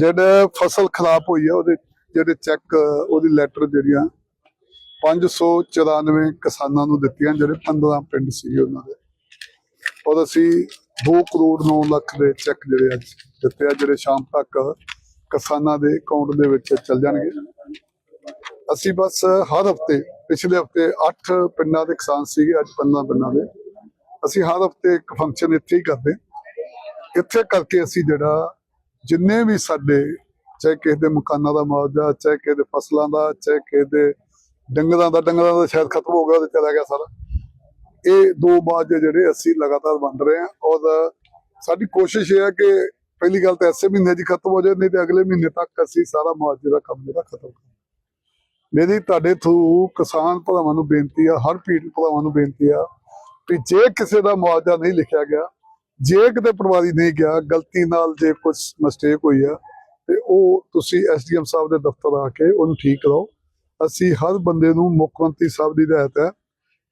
ਜਿਹੜੇ ਫਸਲ ਖਰਾਬ ਹੋਈ ਹੈ ਉਹਦੇ ਜਿਹੜੇ ਚੈੱਕ, ਉਹਦੀ ਲੈਟਰ ਜਿਹੜੀਆਂ 594 ਕਿਸਾਨਾਂ ਨੂੰ ਦਿੱਤੀਆਂ, ਜਿਹੜੇ 15 ਪਿੰਡ ਸੀ ਉਹਨਾਂ ਦੇ। ਔਰ ਅਸੀਂ 2 ਕਰੋੜ 9 ਲੱਖ ਦੇ ਚੈੱਕ ਜਿਹੜੇ ਅੱਜ ਦਿੱਤੇ ਆ, ਜਿਹੜੇ ਸ਼ਾਮ ਤੱਕ ਕਿਸਾਨਾਂ ਦੇ ਅਕਾਊਂਟ ਦੇ ਵਿੱਚ ਚੱਲ ਜਾਣਗੇ। ਅਸੀਂ ਬਸ ਹਰ ਹਫ਼ਤੇ, ਪਿਛਲੇ ਹਫ਼ਤੇ 8 ਪਿੰਡਾਂ ਦੇ ਕਿਸਾਨ ਸੀਗੇ, ਅੱਜ 15 ਪਿੰਡਾਂ ਦੇ। ਅਸੀਂ ਹਰ ਹਫ਼ਤੇ ਇੱਕ ਫੰਕਸ਼ਨ ਇੱਥੇ ਹੀ ਕਰਦੇ। ਇੱਥੇ ਕਰਕੇ ਅਸੀਂ ਜਿਹੜਾ ਜਿੰਨੇ ਵੀ ਸਾਡੇ, ਚਾਹੇ ਕਿਸੇ ਦੇ ਮਕਾਨਾਂ ਦਾ ਮੁਆਵਜ਼ਾ, ਚਾਹੇ ਕਿਸੇ ਦੇ ਫਸਲਾਂ ਦਾ, ਚਾਹੇ ਕਿਸੇ ਦੇ ਡੰਗਰਾਂ ਦਾ ਡੰਗਰਾਂ ਦਾ ਸ਼ਾਇਦ ਖਤਮ ਹੋ ਗਿਆ ਤੇ ਚਲਾ ਗਿਆ ਸਾਰਾ। ਇਹ ਦੋ ਬਾਅਦ ਜਿਹੜੇ ਅਸੀਂ ਲਗਾਤਾਰ ਵੰਡ ਰਹੇ ਹਾਂ, ਔਰ ਸਾਡੀ ਕੋਸ਼ਿਸ਼ ਇਹ ਹੈ ਕਿ ਪਹਿਲੀ ਗੱਲ ਤਾਂ ਐਸੇ ਮਹੀਨੇ 'ਚ ਖਤਮ ਹੋ ਜਾਏ, ਨਹੀਂ ਤੇ ਅਗਲੇ ਮਹੀਨੇ ਤੱਕ ਅਸੀਂ ਸਾਰਾ ਮੁਆਵਜ਼ੇ ਦਾ ਕੰਮ ਜਿਹੜਾ ਖਤਮ ਕਰਾਂਗੇ। ਮੇਰੀ ਤੁਹਾਡੇ ਥਰੂ ਕਿਸਾਨ ਭਰਾਵਾਂ ਨੂੰ ਬੇਨਤੀ ਆ, ਹਰ ਪੀੜ ਭਰਾਵਾਂ ਨੂੰ ਬੇਨਤੀ ਆ ਕਿ ਜੇ ਕਿਸੇ ਦਾ ਮੁਆਵਜ਼ਾ ਨਹੀਂ ਲਿਖਿਆ ਗਿਆ ਜੇ ਕਿਤੇ ਪਟਵਾਰੀ ਨਹੀਂ ਗਿਆ, ਗਲਤੀ ਨਾਲ ਜੇ ਕੁਝ ਮਿਸਟੇਕ ਹੋਈ ਆ, ਤੇ ਉਹ ਤੁਸੀਂ ਐਸਡੀਐਮ ਸਾਹਿਬ ਦੇ ਦਫ਼ਤਰ ਆ ਕੇ ਉਹਨੂੰ ਠੀਕ ਕਰਾਓ। ਅਸੀਂ ਹਰ ਬੰਦੇ ਨੂੰ ਮੁੱਖ ਮੰਤਰੀ ਸਾਹਿਬ ਦੀ ਹਦਾਇਤ ਹੈ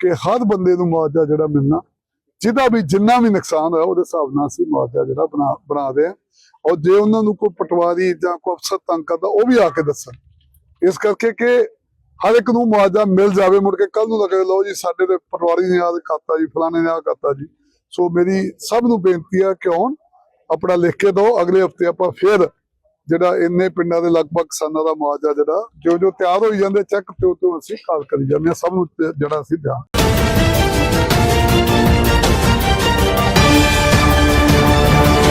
ਕਿ ਹਰ ਬੰਦੇ ਨੂੰ ਮੁਆਵਜ਼ਾ ਜਿਹੜਾ ਮਿਲਣਾ, ਜਿਹਦਾ ਵੀ ਜਿੰਨਾ ਵੀ ਨੁਕਸਾਨ ਹੋਇਆ ਉਹਦੇ ਹਿਸਾਬ ਨਾਲ ਅਸੀਂ ਮੁਆਵਜ਼ਾ ਜਿਹੜਾ ਬਣਾ ਬਣਾ ਦੇ ਔਰ ਜੇ ਉਹਨਾਂ ਨੂੰ ਕੋਈ ਪਟਵਾਰੀ ਜਾਂ ਕੋਈ ਅਫਸਰ ਤੰਗ ਕਰਦਾ, ਉਹ ਵੀ ਆ ਕੇ ਦੱਸਣ। ਇਸ ਕਰਕੇ ਕਿ ਹਰ ਇੱਕ ਨੂੰ ਮੁਆਵਜ਼ਾ ਮਿਲ ਜਾਵੇ ਮੁੜ ਕੇ। ਕੱਲ ਨੂੰ ਲੱਗੇ ਲਓ ਜੀ, ਸਾਡੇ ਤੇ ਪਟਵਾਰੀ ਨੇ ਆਹ ਖਾਤਾ ਜੀ, ਫਲਾਣੇ ਨੇ ਆਹ ਖਾਤਾ ਜੀ। ਸੋ ਮੇਰੀ ਸਭ ਨੂੰ ਬੇਨਤੀ ਆ ਕਿ ਹੁਣ ਆਪਣਾ ਲਿਖ ਕੇ ਦਿਓ, ਅਗਲੇ ਹਫ਼ਤੇ ਆਪਾਂ ਫਿਰ ਜਿਹੜਾ ਇੰਨੇ ਪਿੰਡਾਂ ਦੇ ਲਗਭਗ ਕਿਸਾਨਾਂ ਦਾ ਮੁਆਵਜ਼ਾ ਜਿਹੜਾ ਜੋ ਜੋ ਤਿਆਰ ਹੋਈ ਜਾਂਦੇ, ਚੈੱਕ ਤੇ ਉਹ ਅਸੀਂ ਕਾਲ ਕਰੀ ਜਾਂਦੇ ਆ ਸਭ ਨੂੰ ਜਿਹੜਾ ਅਸੀਂ ਧਿਆਨ